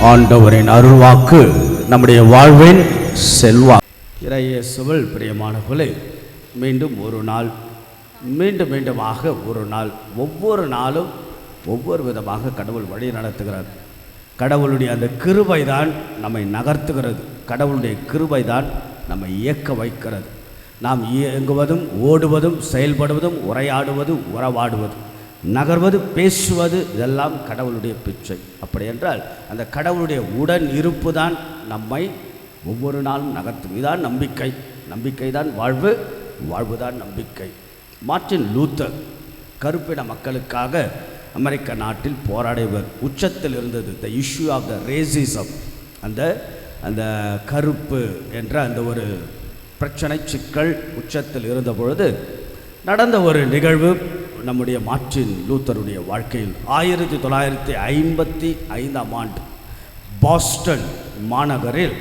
ஆண்டவரின் அருள்வாக்கு நம்முடைய வாழ்வின் செல்வா இறையேசுவல் பிரியமானவர்களே மீண்டும் ஒரு நாள் மீண்டும் மீண்டுமாக ஒரு நாள் ஒவ்வொரு நாளும் ஒவ்வொரு விதமாக கடவுள் வழி நடத்துகிறார். கடவுளுடைய அந்த கிருபை தான் நம்மை நகர்த்துகிறது. கடவுளுடைய கிருபை தான் நம்மை இயக்க வைக்கிறது. நாம் இயங்குவதும் ஓடுவதும் செயல்படுவதும் உரையாடுவதும் உறவாடுவது நகர்வது பேசுவது இதெல்லாம் கடவுளுடைய பிச்சை. அப்படி என்றால் அந்த கடவுளுடைய உடன் இருப்பு தான் நம்மை ஒவ்வொரு நாளும் நகர்த்தும். இதுதான் நம்பிக்கை. நம்பிக்கை தான் வாழ்வு வாழ்வு தான் நம்பிக்கை. மார்ட்டின் லூத்தர் கருப்பின மக்களுக்காக அமெரிக்க நாட்டில் போராடியவர். உச்சத்தில் இருந்தது the issue of the racism அந்த அந்த கருப்பு என்ற அந்த ஒரு பிரச்சனை சிக்கல் உச்சத்தில் இருந்த பொழுது நடந்த ஒரு நிகழ்வு நம்முடைய மாற்றின் லூத்தருடைய வாழ்க்கையில் ஆயிரத்தி தொள்ளாயிரத்தி ஐம்பத்தி ஐந்தாம் ஆண்டு பாஸ்டன் மாநகரில்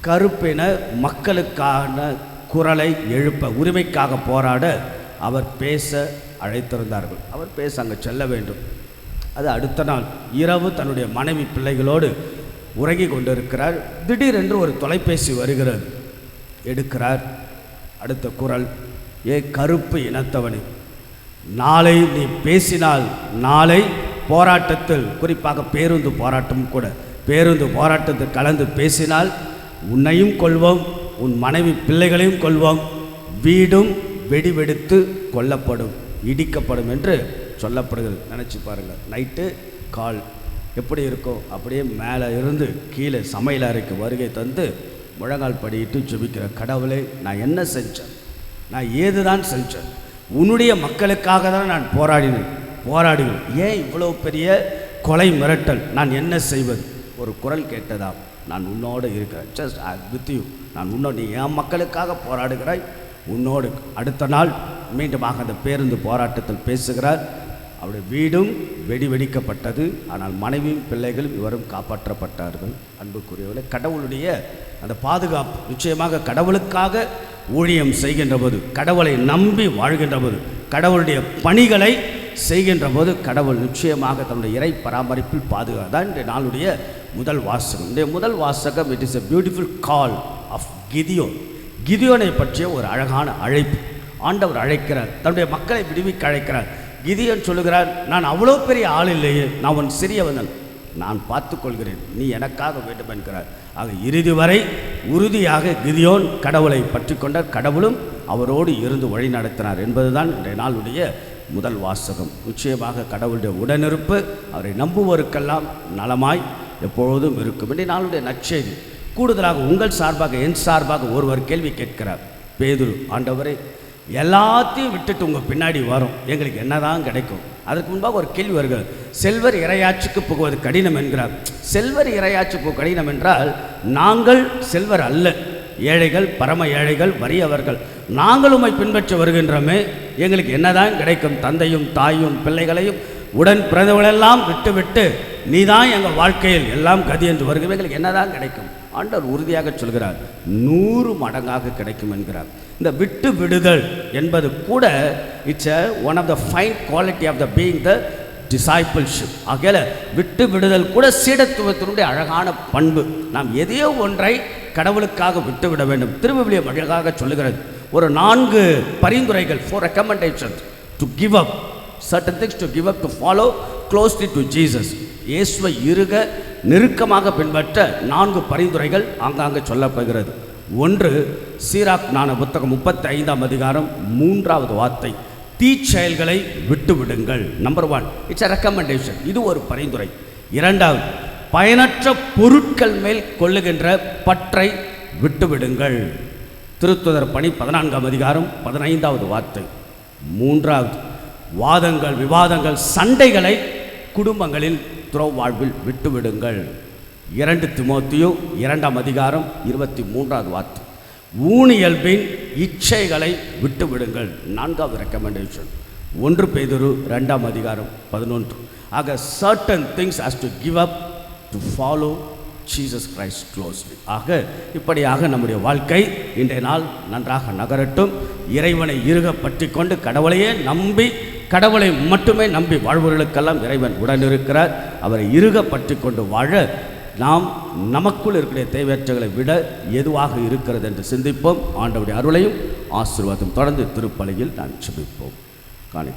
கருப்பின மக்களுக்கான குரலை எழுப்ப உரிமைக்காக போராட அவர் பேச அழைத்திருந்தார்கள். அவர் பேச அங்கே செல்ல வேண்டும். அது அடுத்த நாள் இரவு தன்னுடைய மனைவி பிள்ளைகளோடு உறங்கி கொண்டிருக்கிறார். திடீரென்று ஒரு தொலைபேசி வருகிறது. எடுக்கிறார். அடுத்த குரல் ஏ கருப்பு இனத்தவனே நாளை நீ பேசினால் நாளை போராட்டத்தில் குறிப்பாக பேருந்து போராட்டம் கூட பேருந்து போராட்டத்தில் கலந்து பேசினால் உன்னையும் கொள்வோம் உன் மனைவி பிள்ளைகளையும் கொள்வோம். வீடும் வெடிவெடுத்து கொல்லப்படும் இடிக்கப்படும் என்று சொல்லப்படுகிறது. நினச்சி பாருங்கள் நைட்டு கால் எப்படி இருக்கும் அப்படியே மேலே இருந்து கீழே சமையல் அறைக்கு வருகை தந்து முழங்கால் படியிட்டு ஜெபிக்கிற கடவுளை நான் என்ன செஞ்சேன்? நான் ஏதுதான் செஞ்சேன்? உன்னுடைய மக்களுக்காக தான் நான் போராடினேன். போராடினேன் ஏன் இவ்வளோ பெரிய கொலை மிரட்டல்? நான் என்ன செய்வது? ஒரு குரல் கேட்டதா? நான் உன்னோடு இருக்கிறேன். ஜஸ்ட் வித் யூ நான் உன்னோடு என் மக்களுக்காக போராடுகிறாய். உன்னோடு அடுத்த நாள் மீண்டுமாக அந்த பேருந்து போராட்டத்தில் பேசுகிறார். அவருடைய வீடும் வெடி வெடிக்கப்பட்டது ஆனால் மனைவியும் பிள்ளைகளும் இவரும் காப்பாற்றப்பட்டார்கள். அன்புக்குரியவர்கள் கடவுளுடைய அந்த பாதுகாப்பு நிச்சயமாக கடவுளுக்காக ஊழியம் செய்கின்ற போது கடவுளை நம்பி வாழ்கின்ற போது கடவுளுடைய பணிகளை செய்கின்ற போது கடவுள் நிச்சயமாக தன்னுடைய இறை பராமரிப்பில் பாதுகாப்பு தான் இன்றைய நாளுடைய முதல் வாசகம். இன்றைய முதல் வாசகம் it is a beautiful call of Gideon கிதியோனை பற்றிய ஒரு அழகான அழைப்பு. ஆண்டவர் அழைக்கிறார் தன்னுடைய மக்களை விடுவிக்க அழைக்கிறார். கிதியோன் சொல்லுகிறார் நான் அவ்வளோ பெரிய ஆள் இல்லையே நான் உன் சிறியவன் நான் பார்த்துக்கொள்கிறேன். நீ எனக்காக வேண்டும் என்கிறார். ஆக இறுதி வரை உறுதியாக கிதியோன் கடவுளை பற்றி கொண்ட கடவுளும் அவரோடு இருந்து வழி நடத்தினார் என்பதுதான் இன்றைய நாளுடைய முதல் வாசகம். நிச்சயமாக கடவுளுடைய உடனிருப்பு அவரை நம்புவோருக்கெல்லாம் நலமாய் எப்பொழுதும் இருக்கும். இன்றைய நாளுடைய நற்செய்தி கூடுதலாக உங்கள் சார்பாக என் சார்பாக ஒருவர் கேள்வி கேட்கிறார். பேதுரு ஆண்டவரே எல்லாத்தையும் விட்டுட்டு உங்கள் பின்னாடி வரும். எங்களுக்கு என்னதான் கிடைக்கும்? அதற்கு முன்பாக ஒரு கேள்வி வருகிறது. செல்வர் இரையாட்சிக்கு புகுவது கடினம் என்கிறார். செல்வர் இரையாட்சி போக கடினம் என்றால் நாங்கள் செல்வர் அல்ல. ஏழைகள் பரம ஏழைகள் வறியவர்கள். நாங்கள் உம்மை பின்பற்றி வருகின்றோமே. எங்களுக்கு என்னதான் கிடைக்கும்? தந்தையும் தாயும் பிள்ளைகளையும் உடன் பிறந்தவர்களெல்லாம் விட்டுவிட்டு நீதான் எங்கள் வாழ்க்கையில் எல்லாம் கதி என்று வருகிறவங்களுக்கு எங்களுக்கு என்னதான் கிடைக்கும்? ஆண்டவர் உறுதியாக சொல்கிறார் நூறு மடங்காக கிடைக்கும் என்கிறார். இந்த விட்டு விடுதல் என்பது கூட it's a one of the fine quality of the being the discipleship ஆகையால் விட்டு விடுதல் கூட சீடத்துவத்தினுடைய அழகான பண்பு. நாம் எதையோ ஒன்றை கடவுளுக்காக விட்டுவிட வேண்டும். திருவிவிலியம் அழகாக சொல்லுகிறது ஒரு நான்கு பரிந்துரைகள் four recommendations to give up certain things to give up to follow closely to Jesus இயேசுவை இருக நெருக்கமாக பின்பற்ற நான்கு பரிந்துரைகள் ஆங்காங்கே சொல்லப்படுகிறது. ஒன்று சீராக் நான புத்தகம் முப்பத்தி ஐந்தாம் அதிகாரம் மூன்றாவது வார்த்தை தீச்செயல்களை விட்டுவிடுங்கள். Number one it's a recommendation இது ஒரு பரிந்துரை. இரண்டாவது பயனற்ற பொருட்கள் மேல் கொள்ளுகின்ற பற்றை விட்டுவிடுங்கள். திருத்துதர் பணி பதினான்காம் அதிகாரம் பதினைந்தாவது வார்த்தை. மூன்றாவது வாதங்கள் விவாதங்கள் சண்டைகளை குடும்பங்களில் துறவு வாழ்வில் விட்டுவிடுங்கள். இரண்டு திமோத்தியோ இரண்டாம் அதிகாரம் இருபத்தி மூன்றாவது வார்த்தை. ஊனியல்பின் இச்சைகளை விட்டுவிடுங்கள். நான்காவது ரெக்கமெண்டேஷன் ஒன்று பேதுரு ரெண்டாம் அதிகாரம் பதினொன்று. ஆக certain things has to give up to follow Jesus Christ closely ஆக இப்படியாக நம்முடைய வாழ்க்கை இன்றைய நாள் நன்றாக நகரட்டும். இறைவனை இறுக பற்றி கொண்டு கடவுளையே நம்பி கடவுளை மட்டுமே நம்பி வாழ்வர்களுக்கெல்லாம் இறைவன் உடன் இருக்கிறார் அவரை இருக பற்றி கொண்டு வாழ நாம் நமக்குள் இருக்கிற தேவையற்றகளை விட எதுவாக இருக்கிறது என்று சிந்திப்போம். ஆண்டவுடைய அருளையும் ஆசீர்வாதம் தொடர்ந்து திருப்பலையில் நான் செபிப்போம் காணி